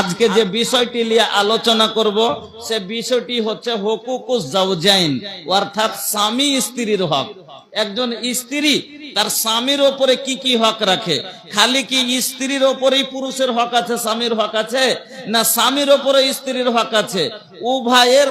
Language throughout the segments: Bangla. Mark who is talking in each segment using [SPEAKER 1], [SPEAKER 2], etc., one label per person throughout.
[SPEAKER 1] আজকে যে বিষয়টি নিয়ে আলোচনা করব, সে বিষয়টি হচ্ছে হকুকুস জাউজাইন অর্থাৎ স্বামী স্ত্রীর হক। একজন স্ত্রী তার স্বামীর ওপরে কি কি হক রাখে? খালি কি স্ত্রীর ওপরেই পুরুষের হক আছে, স্বামীর হক আছে? না স্বামীর ওপরে স্ত্রীর হক আছে? উভয়ের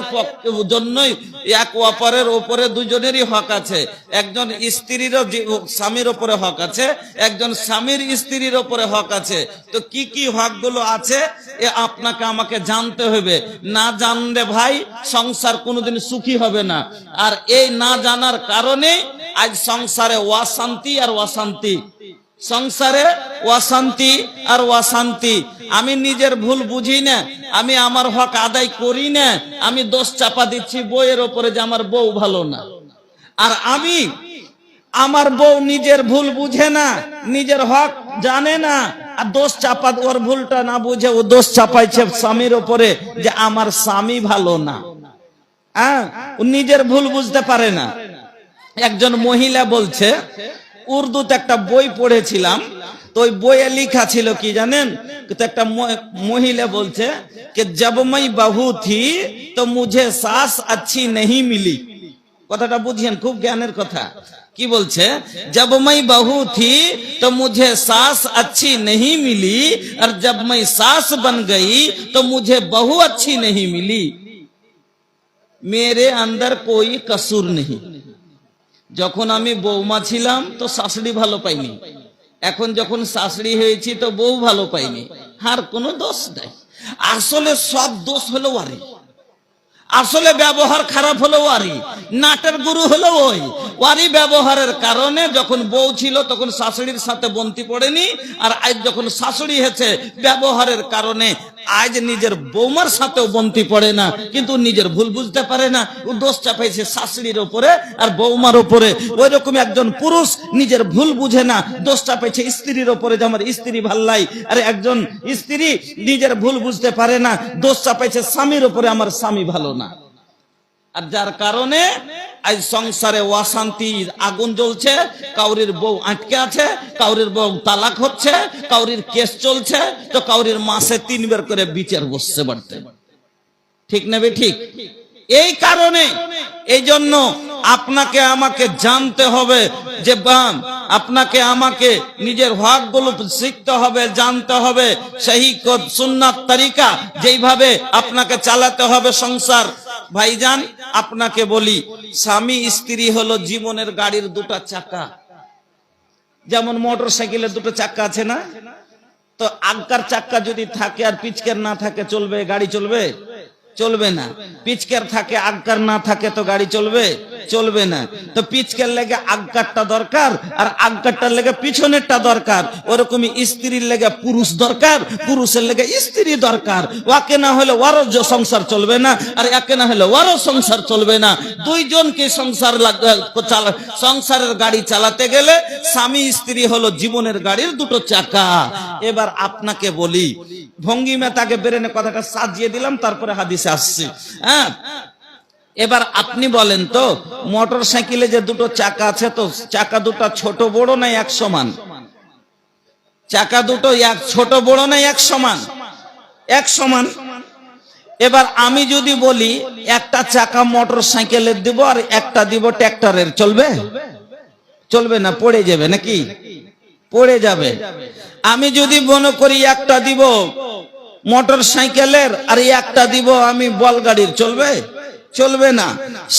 [SPEAKER 1] জন্যই এক অপরের ওপরে দুজনেরই হক আছে। একজন স্ত্রীরও যে- স্বামীর ওপরে হক আছে, একজন স্বামীর স্ত্রীর ওপরে হক আছে। তো কি কি হকগুলো আছে, এ আপনাকে আমাকে জানতে হবে। না জানলে ভাই সংসার কোনোদিন সুখী হবে না। আর এই না জানার কারণে আজ সংসারে অশান্তি আর অশান্তি। সংসারে অশান্তি আর অশান্তি আমি নিজের ভুল বুঝি না, আমি আমার হক আদায় করি না, আমি দোষ চাপা দিচ্ছি বইয়ের ওপরে যে আমার বউ ভালো না। আর আমি আমার বউ নিজের ভুল বুঝে না, নিজের হক জানে না, আর দোষ চাপা, ওর ভুলটা না বুঝে ও দোষ চাপাইছে স্বামীর ওপরে যে আমার স্বামী ভালো না। হ্যাঁ নিজের ভুল বুঝতে পারে না। একজন মহিলা বলছে উর্দুতে একটা বই পড়েছিলাম তো ওই বইয়ে লেখা ছিল কি জানেন তো একটা ম- মহিলা বলছে कि जब मैं बहू थी तो मुझे सास अच्छी नहीं मिली কথাটা বুঝিয়েন খুব জ্ঞানের কথা কি বলছে जब मैं बहू थी तो मुझे सास अच्छी नहीं मिली और जब मैं सास बन गई तो मुझे बहू अच्छी नहीं मिली मेरे अंदर कोई कसूर नहीं যখন আমি বৌমা ছিলাম, তো শাশুড়ি ভালো পাইনি। এখন যখন শাশুড়ি হয়েছি, তো বউ ভালো পাইনি। আর কোনো দোষ নাই। আসলে সব দোষ হলো আরে আসলে ব্যবহার খারাপ হলো ওয়ারি। নাটের গুরু হলো ওই। ওয়ারি ব্যবহারের কারণে যখন বউ ছিল, তখন শাশুড়ির সাথে বন্তি পড়েনি। আর আজ যখন শাশুড়ি হয়েছে, ব্যবহারের কারণে আজ নিজের বৌমার সাথেও বন্তি পড়ে না, কিন্তু নিজের ভুল বুঝতে পারে না। ও দোষ চাপাইছে শাশুড়ির ওপরে আর বৌমার ওপরে। ওই রকম একজন পুরুষ নিজের ভুল বুঝে না, দোষ চাপাইছে স্ত্রীর ওপরে যে আমার স্ত্রী ভাল্লাই আর একজন স্ত্রী নিজের ভুল বুঝতে পারে না, দোষ চাপাইছে স্বামীর ওপরে, আমার স্বামী ভালো না। আর যার কারণে আজ সংসারে অশান্তির আগুন জ্বলছে, কাউরির বউ আটকে আছে, কাউরির বউ তালাক হচ্ছে, কাউরির কেস চলছে, তো কাউরির মাসে তিনবার করে বিচার বসছে বাড়তে। ঠিক নেবে ঠিক? এই কারণে এই জন্য আপনাকে আমাকে জানতে হবে যে বাম, আপনাকে আমাকে নিজের হকগুলো শিখতে হবে, জানতে হবে সেই সুন্নাত তরিকা যেইভাবে আপনাকে চালাতে হবে সংসার। ভাইজান, আপনাকে বলি স্বামী স্ত্রী হলো জীবনের গাড়ির দুটা চাকা। যেমন মোটর সাইকেলের দুটো চাকা আছে না? তো আগকার চাকা যদি থাকে আর পিচকের না থাকে, চলবে, গাড়ি চলবে? চলবে না। পিচকের থাকে আগকার না থাকে তো গাড়ি চলবে? চলবে না। তো পিচকের লেগে আগকারটা দরকার আর আগকারটার লেগে পিছনেরটা দরকার। ওরকমই স্ত্রীর লেগে পুরুষ দরকার, পুরুষের লেগে স্ত্রী দরকার। ওকে না হলে ওরও যে সংসার চলবে না আর একে না হলে ওরও সংসার চলবে না। দুইজনকে সংসার সংসারের গাড়ি চালাতে গেলে স্বামী স্ত্রী হলো জীবনের গাড়ির দুটো চাকা। এবার আপনাকে বলি, ভঙ্গিমা তাকে বেরেনে কথাটা সাজিয়ে দিলাম, তারপরে হাদিসে আসছি। হ্যাঁ? এবার আপনি বলেন তো, মোটর সাইকেলে যে দুটো চাকা আছে তো, চাকা দুটো ছোট বড় না এক সমান? চাকা দুটো এক ছোট বড় না এক সমান? এক সমান। এবার আমি যদি বলি, একটা চাকা মোটর সাইকেলের দিব আর একটা দিব ট্র্যাক্টরের, চলবে? চলবে না, পড়ে যাবে নাকি? পড়ে যাবে। আমি যদি মনে করি একটা দিব মোটর সাইকেলের আর একটা দিব আমি বল গাড়ির, চলবে? চলবে না।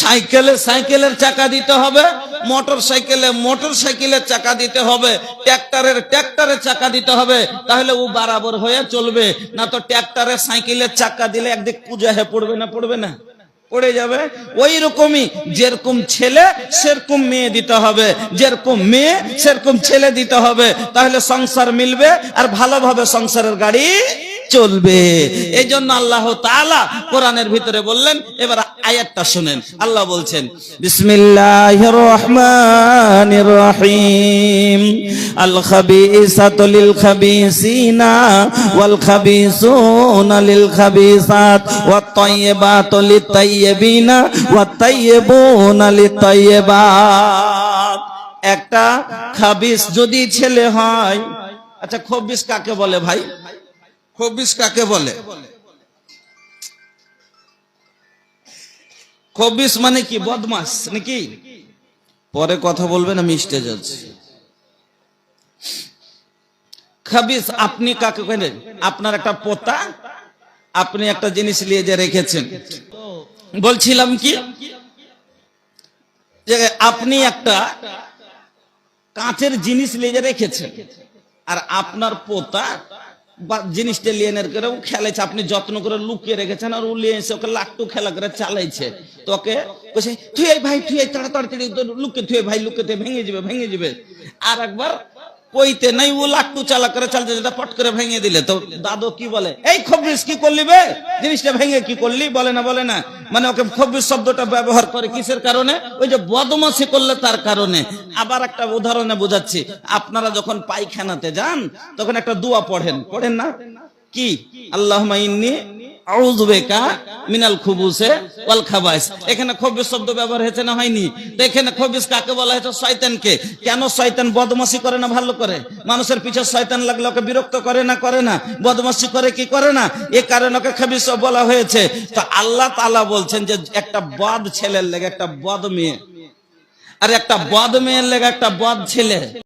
[SPEAKER 1] সাইকেলে সাইকেলের চাকা দিতে হবে, মোটর সাইকেলে মোটর সাইকেলের চাকা দিতে হবে, ট্র্যাক্টরের ট্র্যাক্টরের চাকা দিতে হবে, তাহলে ও বরাবর হয়ে চলবে। না তো ট্র্যাক্টরের সাইকেলের চাকা দিলে একদিক পূজা হয়ে পড়বে না পড়বে না? পড়ে যাবে? ওই রকমই যেরকম ছেলে, সেরকম মেয়ে দিতে হবে। যেরকম মেয়ে, সেরকম ছেলে দিতে হবে। তাহলে সংসার মিলবে, আর ভালোভাবে সংসারের গাড়ি চলবে। এই জন্য আল্লাহ তাআলা কোরআনের ভিতরে বললেন, এবার আয়াতটা শুনেন। আল্লাহ বলছেন, বিসমিল্লাহির রহমানির রহিম। আল খাবিসাতু লিল খাবিসিনা ওয়াল খাবিসুনা লিল খাবিসাত ওয়াত তাইয়্যিবাতু লিত তাইয়্যিবিনা ওয়াত তাইয়্যিবুনা লিত তাইয়্যিবাত একটা খাবিস যদি ছেলে হয় আচ্ছা খবিস কাকে বলে ভাই? খবিস কাকে বলে? খবিস মানে কি? বদমাস নাকি? পরে কথা বলবেন, আমি স্টেজ আছি খাবিস আপনি কাকে কেনেন আপনার একটা পোতা, আপনি একটা জিনিস নিয়ে যে রেখেছেন। বলছিলাম কি? যে আপনি একটা কাঁচের জিনিস নিয়ে যে রেখেছেন, আর আপনার পোতা জিনিসটা নিয়ে করে ও খেলেছে আপনি যত্ন করে লুকিয়ে রেখেছেন আর ও লিয়েছে ওকে লাট্টু খেলা করে চালাইছে। তোকে ওকে তুই ভাই, তুই তাড়াতাড়ি লুকে, তুই ভাই, লুকে ভেঙে যাবে ভেঙে যাবে আর একবার কইতে নাই, ও লাট্টু চালা করে চালছে যেটা পট করে ভেঙে দিলে। তো দাদু কি বলে? এই খবরিস কি করলি বে? জিনিসটা ভেঙে কি করলি? বলে না বলে না। মানে ওকে খবরিস শব্দটা ব্যবহার করে কিসের কারণে? ওই যে বদমাসি করলে তার কারণে। আবার একটা উদাহরণে বোঝাচ্ছি। আপনারা যখন পায়খানাতে যান, তখন একটা দোয়া পড়েন। পড়েন না? কি? আল্লাহ ইন্নি এখানে শব্দ ব্যবহার হয়েছে না হয়নি? তো এখানে কাকে বলা হয়েছে? কেন বদমাসি করে না, ভালো করে? মানুষের পিছে শয়তান লাগলে ওকে বিরক্ত করে না করে না? বদমাসি করে কি করে না? এ কারণে ওকে খবিস বলা হয়েছে। তো আল্লাহ তাআলা বলছেন যে, একটা বদ ছেলের লেগে একটা বদ মেয়ে। আর একটা বদ মেয়ের লেগে একটা বদ ছেলে।